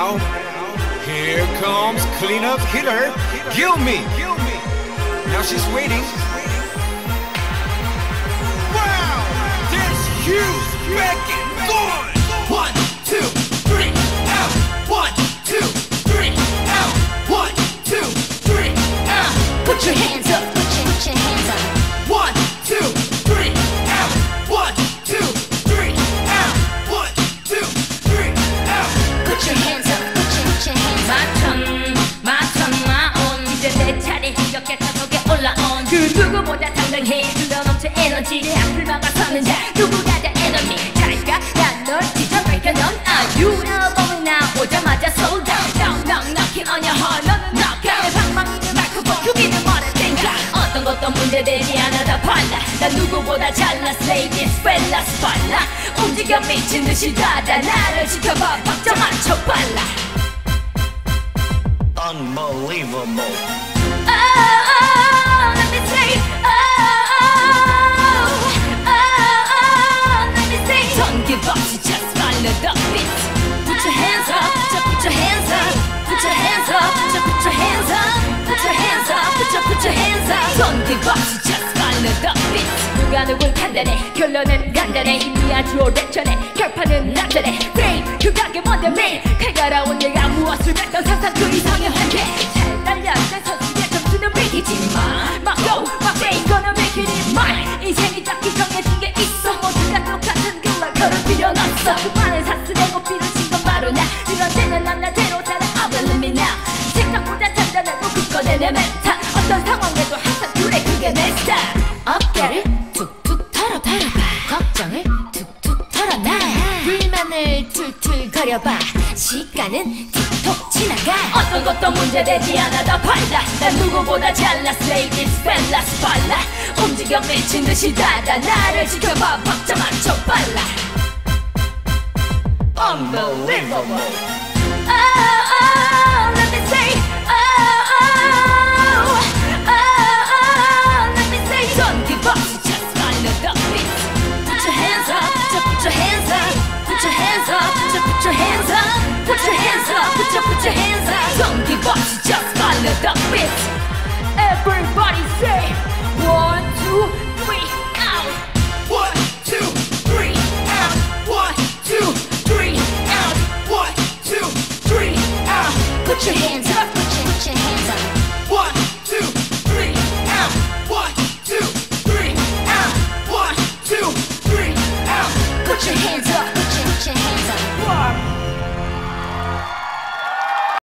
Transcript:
now. Here comes cleanup hitter, Kill me. Now she's waiting. Wow! There's Hughes Beckett. 넘쳐 에너지를 앞을 막아서는 자 누구가 다 에너미 잘까 난널 지져갈까 넌? 아유 앨범이 나오자마자 sold out knock knock knocking on your heart. 너는 knockout 방망이는 마이크폰 크기는 뭐라 땡가 어떤 것도 문제되지 않아 다 발라. 난 누구보다 잘나 ladies fellas 빨라 움직여 미친 듯이 다다 나를 지켜봐. 박자 맞춰 빨라. Unbelievable. Up, you just follow the beat. 누가 누굴 판단해, 결론은 간단해. 이미 아주 오래전에 결판은 나타내. Fame, 그 가게 뭔데 매일 칼갈아온 내가 무엇을 뱉던 상상 그 이상 불만을 툴툴 거려봐. 시간은 틱톡 지나가. 어떤 것도 문제되지 않아 더 빨라. 난 누구보다 잘나 ladies fellas 빨라. 움직여 미친 듯이 다다 나를 지켜봐 박자 맞춰 빨라. Unbelievable. Put your hands up, put your put your hands up. Don't give up, just follow the beat. Everybody say, one, two, three, out. One, two, three, out. One, two, three, out. One, two, three, out. Put your hands